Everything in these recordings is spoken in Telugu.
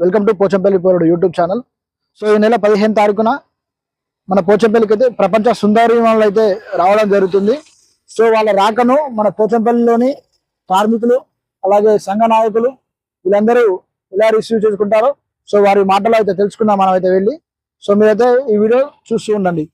వెల్కమ్ టు పోచంపల్లి పోరుడు యూట్యూబ్ ఛానల్. సో ఈ నెల పదిహేను తారీఖున మన పోచంపల్లికి అయితే ప్రపంచ సుందరీమణులు అయితే రావడం జరుగుతుంది. సో వాళ్ళ రాకను మన పోచంపల్లిలోని కార్మికులు అలాగే సంఘ నాయకులు వీళ్ళందరూ ఎలా రిసీవ్ చేసుకుంటారో సో వారి మాటలు అయితే తెలుసుకుందాం మనం అయితే వెళ్ళి. సో మీరైతే ఈ వీడియో చూస్తూ ఉండండి.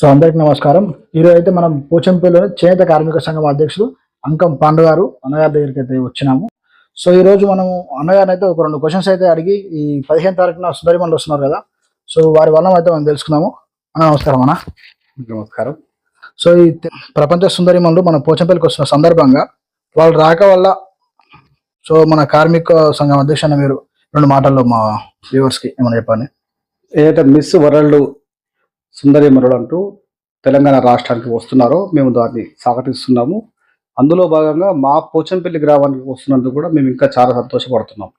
సో అందరికి నమస్కారం. ఈరోజు అయితే మనం పోచంపల్లిలో చేనేత కార్మిక సంఘం అధ్యక్షులు అంకం పాండు గారు అన్నగారి దగ్గరికి అయితే వచ్చినాము. సో ఈ రోజు మనము అన్నగారిని అయితే ఒక రెండు క్వశ్చన్స్ అయితే అడిగి ఈ పదిహేను తారీఖున సుందరిమణులు వస్తున్నారు కదా. సో వారి వల్ల అయితే మనం తెలుసుకుందాము అన్న నమస్కారం అన్న. నమస్కారం. సో ఈ ప్రపంచ సుందరిమణులు మన పోచంపల్లికి వస్తున్న సందర్భంగా వాళ్ళు రాక వల్ల సో మన కార్మిక సంఘం అధ్యక్షున్న మీరు రెండు మాటల్లో మా వ్యూవర్స్కి ఏమైనా చెప్పండి. ఏదైతే మిస్ వరల్డ్ సుందరి మరుడు అంటూ తెలంగాణ రాష్ట్రానికి వస్తున్నారో. మేము దాన్ని స్వాగతిస్తున్నాము. అందులో భాగంగా మా పోచంపల్లి గ్రామానికి వస్తున్నందుకు కూడా మేము ఇంకా చాలా సంతోషపడుతున్నాం.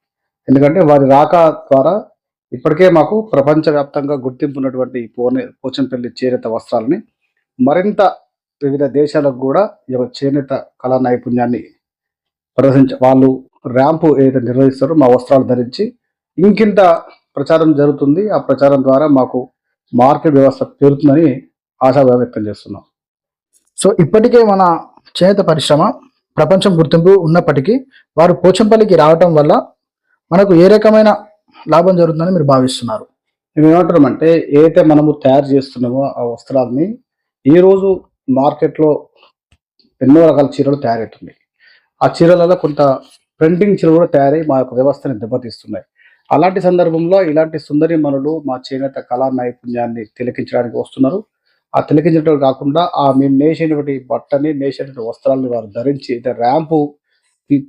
ఎందుకంటే వారి రాక ద్వారా ఇప్పటికే మాకు ప్రపంచవ్యాప్తంగా గుర్తింపు ఉన్నటువంటి పోనే పోచంపల్లి చేనేత వస్త్రాలని మరింత వివిధ దేశాలకు కూడా ఈ చేనేత కళా నైపుణ్యాన్ని ప్రదర్శించ వాళ్ళు ర్యాంపు ఏదైతే నిర్వహిస్తారో మా వస్త్రాలు ధరించి ఇంకింత ప్రచారం జరుగుతుంది. ఆ ప్రచారం ద్వారా మాకు మార్కెట్ వ్యవస్థ పెరుగుతుందని ఆశాభావం వ్యక్తం చేస్తున్నాం. సో ఇప్పటికే మన చేనేత పరిశ్రమ ప్రపంచం గుర్తింపు ఉన్నప్పటికీ వారు పోచంపల్లికి రావటం వల్ల మనకు ఏ రకమైన లాభం జరుగుతుందని మీరు భావిస్తున్నారు? మేము ఏమంటున్నామంటే ఏదైతే మనము తయారు చేస్తున్నామో ఆ వస్త్రాలని ఈ రోజు మార్కెట్లో ఎన్నో రకాల చీరలు తయారవుతున్నాయి. ఆ చీరలలో కొంత ప్రింటింగ్ చీరలు కూడా తయారై మా యొక్క వ్యవస్థని దెబ్బతీస్తున్నాయి. అలాంటి సందర్భంలో ఇలాంటి సుందరి మనులు మా చేనేత కళా నైపుణ్యాన్ని తిలకించడానికి వస్తున్నారు. ఆ తిలకించడం కాకుండా ఆ మేము నేసినటువంటి బట్టని నేసినటువంటి వస్త్రాలని వారు ధరించి ర్యాంపు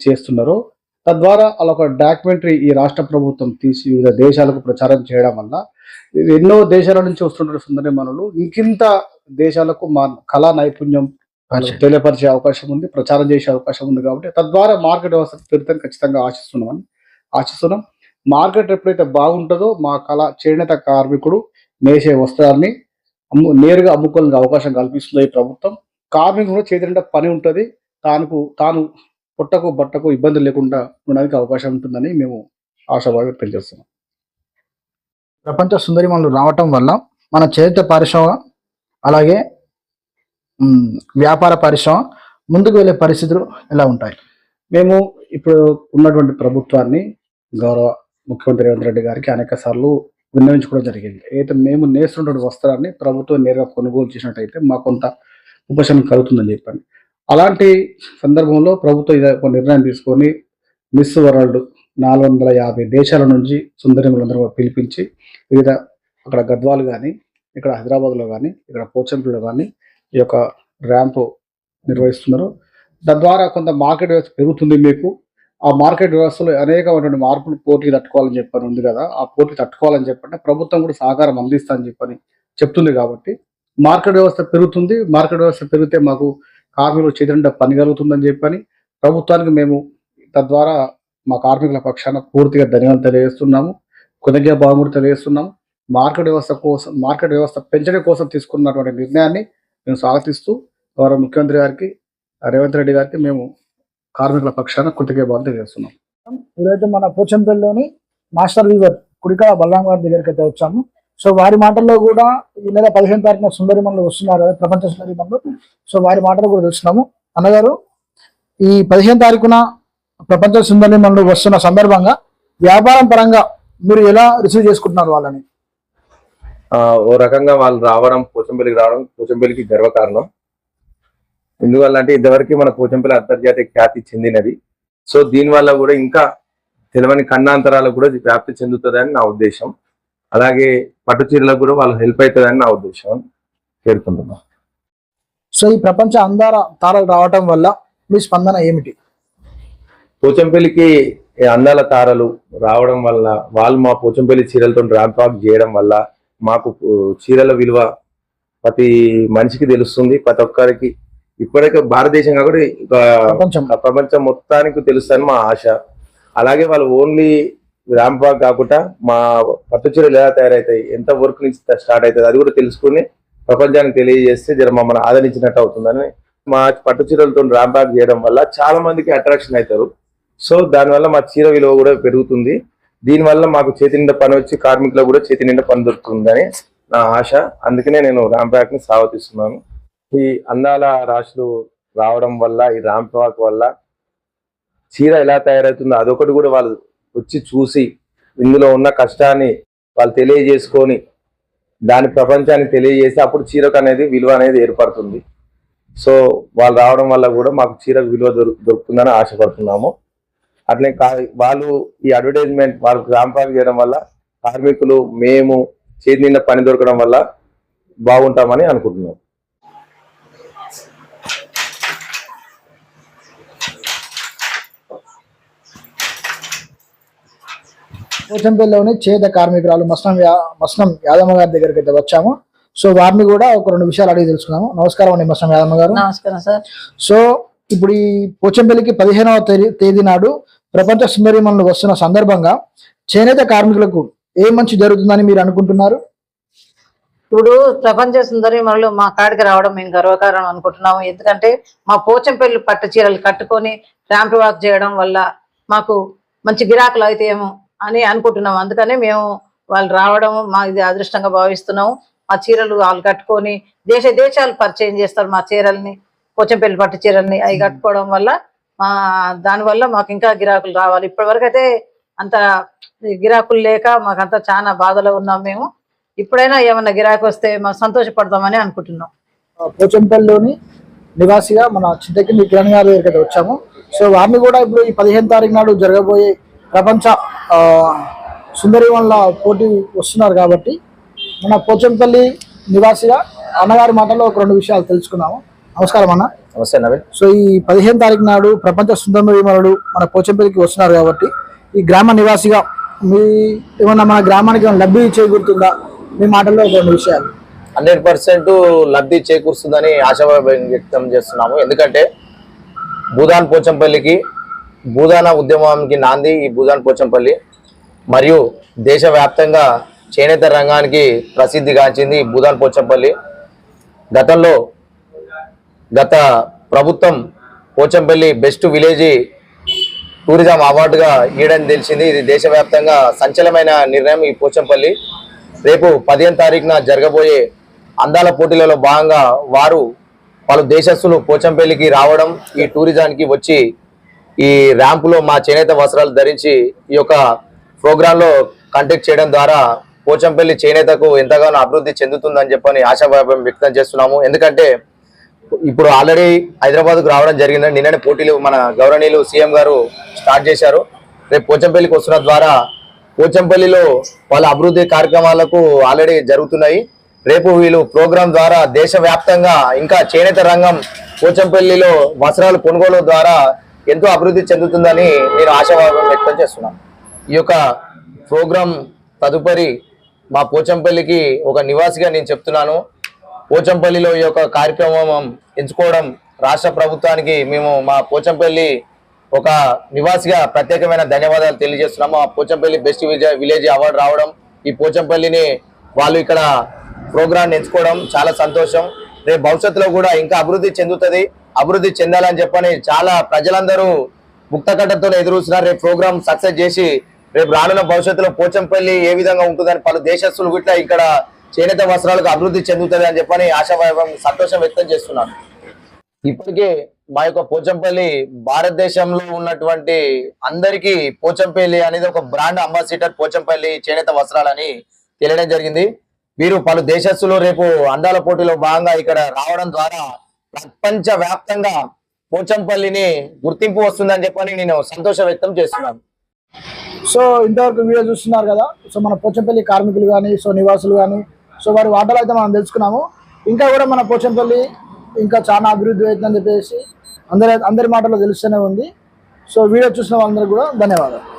చేస్తున్నారో తద్వారా అలా ఒక డాక్యుమెంటరీ ఈ రాష్ట్ర ప్రభుత్వం తీసి వివిధ దేశాలకు ప్రచారం చేయడం వల్ల ఎన్నో దేశాల నుంచి వస్తున్న సుందరి మనులు ఇంకింత దేశాలకు మా కళా నైపుణ్యం తెలియపరిచే అవకాశం ఉంది ప్రచారం చేసే అవకాశం ఉంది కాబట్టి తద్వారా మార్కెట్ వ్యవస్థ పెరుగుతాం ఖచ్చితంగా ఆశిస్తున్నామని ఆశిస్తున్నాం. మార్కెట్ ఎప్పుడైతే బాగుంటుందో మా కళ చేనేత కార్మికుడు నేసే వస్త్రాన్ని అమ్ము నేరుగా అమ్ముకోవడానికి అవకాశం కల్పిస్తుంది ఈ ప్రభుత్వం. కార్మికుడు కూడా చేతి నిండా పని ఉంటుంది. తానుకు తాను పుట్టకు బట్టకు ఇబ్బంది లేకుండా ఉండడానికి అవకాశం ఉంటుందని మేము ఆశాభావం వ్యక్తం చేస్తున్నాం. ప్రపంచ సుందరిమణులు రావటం వల్ల మన చేనేత పరిశ్రమ అలాగే వ్యాపార పరిశ్రమ ముందుకు వెళ్ళే పరిస్థితులు ఎలా ఉంటాయి? మేము ఇప్పుడు ఉన్నటువంటి ప్రభుత్వాన్ని గౌరవ ముఖ్యమంత్రి రేవంత్ రెడ్డి గారికి అనేక సార్లు విన్నవించుకోవడం జరిగింది. అయితే మేము నేస్తున్నటువంటి వస్త్రాన్ని ప్రభుత్వం నేరుగా కొనుగోలు చేసినట్టయితే మాకు కొంత ఉపశమనం కలుగుతుందని చెప్పండి. అలాంటి సందర్భంలో ప్రభుత్వం ఇది ఒక నిర్ణయం తీసుకొని మిస్ వరల్డ్ నాలుగు వందల యాభై దేశాల నుంచి సుందరిములందరూ పిలిపించి వివిధ అక్కడ గద్వాలు కానీ ఇక్కడ హైదరాబాద్లో కానీ ఇక్కడ పోచంపల్లిలో కానీ ఈ యొక్క ర్యాంపు నిర్వహిస్తున్నారు. తద్వారా కొంత మార్కెట్ వ్యవస్థ పెరుగుతుంది మీకు. ఆ మార్కెట్ వ్యవస్థలో అనేకమైనటువంటి మార్పులు పోటీ తట్టుకోవాలని చెప్పని ఉంది కదా ఆ పోటీ తట్టుకోవాలని చెప్పండి ప్రభుత్వం కూడా సహకారం అందిస్తానని చెప్పని చెప్తుంది కాబట్టి మార్కెట్ వ్యవస్థ పెరుగుతుంది. మార్కెట్ వ్యవస్థ పెరిగితే మాకు కార్మికులు చేతిండా పని కలుగుతుందని చెప్పని ప్రభుత్వానికి మేము తద్వారా మా కార్మికుల పక్షాన పూర్తిగా ధన్యవాదాలు తెలియజేస్తున్నాము. కృతజ్ఞ భావం కూడా తెలియజేస్తున్నాము. మార్కెట్ వ్యవస్థ కోసం మార్కెట్ వ్యవస్థ పెంచడం కోసం తీసుకున్నటువంటి నిర్ణయాన్ని మేము స్వాగతిస్తూ గౌరవ ముఖ్యమంత్రి గారికి రేవంత్ రెడ్డి గారికి మేము కార్మికుల పక్షాన కృతజ్ఞ భావం తెలియజేస్తున్నాం ఇదైతే మన పోచంపల్లిలోని మాస్టర్ వీవర్ కుడికాల బలరాం గారి దగ్గరికి అయితే వచ్చాము. సో వారి మాటల్లో కూడా ఈ నెల పదిహేను తారీఖున సుందరిమణులు వస్తున్నారు కదా ప్రపంచ సుందరిమణులు సో వారి మాటలు కూడా తెలుస్తున్నాము అన్నగారు ఈ పదిహేను తారీఖున ప్రపంచ సుందరిమణులు వస్తున్న సందర్భంగా వ్యాపారం పరంగా మీరు ఎలా రిసీవ్ చేసుకుంటున్నారు వాళ్ళని? ఆ, ఓ రకంగా వాళ్ళు రావడం పోచంపల్లికి రావడం పోచంపల్లికి గర్వకారణం. ఎందువల్ల అంటే ఇంతవరకు మన పోచంపల్లి అంతర్జాతీయ ఖ్యాతి చెందినది. సో దీని వల్ల కూడా ఇంకా తెలియని ఖండాంతరాలకు కూడా ఇది వ్యాప్తి చెందుతుందని నా ఉద్దేశం. అలాగే పట్టు చీరలకు కూడా వాళ్ళు హెల్ప్ అవుతుందని నా ఉద్దేశం. పేర్కొంటున్నాం. సో ఈ ప్రపంచ అందాల తారలు రావటం వల్ల మీ స్పందన ఏమిటి? పోచంపల్లికి అందాల తారలు రావడం వల్ల వాళ్ళు మా పోచంపల్లి చీరలతో ర్యాంప్ వాక్ చేయడం వల్ల మాకు చీరల విలువ ప్రతి మనిషికి తెలుస్తుంది. ప్రతి ఒక్కరికి ఇప్పటికే భారతదేశం కాబట్టి ప్రపంచం. మొత్తానికి తెలుస్తాను మా ఆశ. అలాగే వాళ్ళు ఓన్లీ ర్యాంప్ వాక్ కాకుండా మా పట్టు చీరలు ఎలా తయారవుతాయి ఎంత వర్క్ నుంచి స్టార్ట్ అవుతుంది అది కూడా తెలుసుకుని ప్రపంచానికి తెలియజేస్తే జర మమ్మల్ని ఆదరించినట్టు అవుతుందని మా పట్టు చీరలతో ర్యాంప్ వాక్ చేయడం వల్ల చాలా మందికి అట్రాక్షన్ అవుతారు సో దానివల్ల మా చీర విలువ కూడా పెరుగుతుంది. దీనివల్ల మాకు చేతి నిండా పని వచ్చి కార్మికులకు కూడా చేతి నిండా పని దొరుకుతుందని నా ఆశ. అందుకనే నేను ర్యాంప్ వాక్ని స్వాగతిస్తున్నాను. ఈ అందాల రాశులు రావడం వల్ల ఈ ర్యాంప్ వాక్ వల్ల చీర ఎలా తయారవుతుందో అదొకటి కూడా వాళ్ళు వచ్చి చూసి ఇందులో ఉన్న కష్టాన్ని వాళ్ళు తెలియజేసుకొని దాని ప్రపంచాన్ని తెలియజేసి అప్పుడు చీరకు అనేది విలువ అనేది ఏర్పడుతుంది. సో వాళ్ళు రావడం వల్ల కూడా మాకు చీరకు విలువ దొరు దొరుకుతుందని ఆశపడుతున్నాము. అట్లే కా వాళ్ళు ఈ అడ్వర్టైజ్మెంట్ వాళ్ళు రాంపాక్ చేయడం వల్ల కార్మికులు మేము చేతి నిండా పని దొరకడం వల్ల బాగుంటామని అనుకుంటున్నాం. పోచంపల్లిలోని చేత కార్మికురాలు మస్నం యా- మస్నం యాదమ్మ గారి దగ్గరికి అయితే వచ్చాము. సో వారిని కూడా ఒక రెండు విషయాలు అడిగి తెలుసుకున్నాము. నమస్కారం అండి మస్నం యాదమ్మ గారు. నమస్కారం సార్. సో ఇప్పుడు ఈ పోచంపల్లికి పదిహేనవ తేదీ తేదీ నాడు ప్రపంచ సుందరిమణులు వస్తున్న సందర్భంగా చేనేత కార్మికులకు ఏ మంచి జరుగుతుందని మీరు అనుకుంటున్నారు? ఇప్పుడు ప్రపంచ సుందరి మరలు మా కాడికి రావడం మేము గర్వకారణం అనుకుంటున్నాము. ఎందుకంటే మా పోచంపల్లి పట్టు చీరలు కట్టుకొని ర్యాంప్ వాక్ చేయడం వల్ల మాకు మంచి గిరాకులు అవుతాయేమో అని అనుకుంటున్నాము అందుకనే మేము వాళ్ళు రావడం మా ఇది అదృష్టంగా భావిస్తున్నాము ఆ చీరలు వాళ్ళు కట్టుకొని దేశ దేశాలు పరిచయం చేస్తారు మా చీరల్ని పోచంపల్లి పట్టు చీరల్ని అవి కట్టుకోవడం వల్ల మా దానివల్ల మాకు ఇంకా గిరాకులు రావాలి. ఇప్పటివరకు అయితే అంత గిరాకులు లేక మాకంతా చాలా బాధలో ఉన్నాం మేము. ఇప్పుడైనా ఏమన్నా గిరాకీ వస్తే మనం సంతోషపడతామని అనుకుంటున్నాం. పోచంపల్లిలోని నివాసిగా మన చింతకింది కిరణ్ గారి దగ్గరికి వచ్చాము. సో వారిని కూడా ఇప్పుడు ఈ పదిహేను తారీఖు నాడు జరగబోయే ప్రపంచ ఆ, సుందరి వల్ల పోటీ వస్తున్నారు కాబట్టి మన పోచంపల్లి నివాసిగా అన్నగారి మాటలో ఒక రెండు విషయాలు తెలుసుకున్నాము. నమస్కారం అన్న. నమస్తే నవీన్. సో ఈ పదిహేను తారీఖు నాడు ప్రపంచ సుందర విమలుడు మన పోచంపల్లికి వస్తున్నారు కాబట్టి ఈ గ్రామ నివాసిగా మీ ఏమన్నా మన గ్రామానికి ఏమైనా లబ్ధి చేకూరుతుందా? మీ మాటల్లో ఒక రెండు విషయాలు. హండ్రెడ్ పర్సెంట్ లబ్ధి చేకూరుస్తుందని ఆశాభావం వ్యక్తం చేస్తున్నాము. ఎందుకంటే భూదాన్ పోచంపల్లికి భూదాన ఉద్యమానికి నాంది ఈ భూదాన్ పోచంపల్లి. మరియు దేశవ్యాప్తంగా చేనేత రంగానికి ప్రసిద్ధిగాంచింది ఈ భూదాన్ పోచంపల్లి. గతంలో గత ప్రభుత్వం పోచంపల్లి బెస్ట్ విలేజ్ టూరిజం అవార్డుగా ఇవ్వడం తెలిసింది. ఇది దేశవ్యాప్తంగా సంచలనమైన నిర్ణయం ఈ పోచంపల్లి. రేపు పదిహేను తారీఖున జరగబోయే అందాల పోటీలలో భాగంగా వారు పలు దేశస్తులు పోచంపల్లికి రావడం ఈ టూరిజానికి వచ్చి ఈ ర్యాంపులో మా చేనేత వస్త్రాలు ధరించి ఈ యొక్క ప్రోగ్రాంలో కండక్ట్ చేయడం ద్వారా పోచంపల్లి చేనేతకు ఎంతగానో అభివృద్ధి చెందుతుందని చెప్పని ఆశాభావం వ్యక్తం చేస్తున్నాము. ఎందుకంటే ఇప్పుడు ఆల్రెడీ హైదరాబాద్కు రావడం జరిగిందని నిన్ననే పోటీలు మన గౌరవనీయులు సీఎం గారు స్టార్ట్ చేశారు. రేపు పోచంపల్లికి వస్తున్న ద్వారా పోచంపల్లిలో వాళ్ళ అభివృద్ధి కార్యక్రమాలకు ఆల్రెడీ జరుగుతున్నాయి. రేపు వీళ్ళు ప్రోగ్రాం ద్వారా దేశవ్యాప్తంగా ఇంకా చేనేత రంగం పోచంపల్లిలో వస్త్రాలు కొనుగోలు ద్వారా ఎంతో అభివృద్ధి చెందుతుందని నేను ఆశావాదం వ్యక్తం చేస్తున్నాను. ఈ యొక్క ప్రోగ్రాం తదుపరి మా పోచంపల్లికి ఒక నివాసిగా నేను చెప్తున్నాను. పోచంపల్లిలో ఈ యొక్క కార్యక్రమం ఎంచుకోవడం రాష్ట్ర ప్రభుత్వానికి మేము మా పోచంపల్లి ఒక నివాసిగా ప్రత్యేకమైన ధన్యవాదాలు తెలియజేస్తున్నాము. ఆ Pochampally best Vijay village award రావడం ఈ పోచంపల్లిని వాళ్ళు ఇక్కడ ప్రోగ్రాం ఎంచుకోవడం చాలా సంతోషం. రేపు భవిష్యత్తులో కూడా ఇంకా అభివృద్ధి చెందుతుంది. అభివృద్ధి చెందాలని చెప్పని చాలా ప్రజలందరూ ముక్తకట్టతో ఎదురు చూస్తున్నారు రేపు ప్రోగ్రామ్ సక్సెస్ చేసి రేపు రానున్న భవిష్యత్తులో పోచంపల్లి ఏ విధంగా ఉంటుందని పలు దేశస్తులు గిట్లా ఇక్కడ చేనేత వస్త్రాలకు అభివృద్ధి చెందుతుంది అని చెప్పని ఆశాభావం సంతోషం వ్యక్తం చేస్తున్నాను ఇప్పటికే మా యొక్క పోచంపల్లి భారతదేశంలో ఉన్నటువంటి అందరికీ పోచంపల్లి అనేది ఒక బ్రాండ్ అంబాసిడర్ పోచంపల్లి చేనేత వస్త్రాలని తెలియడం జరిగింది. వీరు పలు దేశస్తులు రేపు అందాల పోటీలో భాగంగా ఇక్కడ రావడం ద్వారా ప్రపంచ వ్యాప్తంగా పోచంపల్లిని గుర్తింపు వస్తుందని చెప్పని నేను సంతోషం వ్యక్తం చేస్తున్నాను. సో ఇంతవరకు వీడియో చూస్తున్నారు కదా. సో మన పోచంపల్లి కార్మికులు కానీ సో నివాసులు కానీ సో వారి వాటలు అయితే మనం తెలుసుకున్నాము. ఇంకా కూడా మన పోచంపల్లి ఇంకా చాలా అభివృద్ధి అవుతుందని చెప్పేసి అందరి అందరి మాటలో తెలుస్తూనే ఉంది. సో వీడియో చూసిన వాళ్ళందరికీ కూడా ధన్యవాదాలు.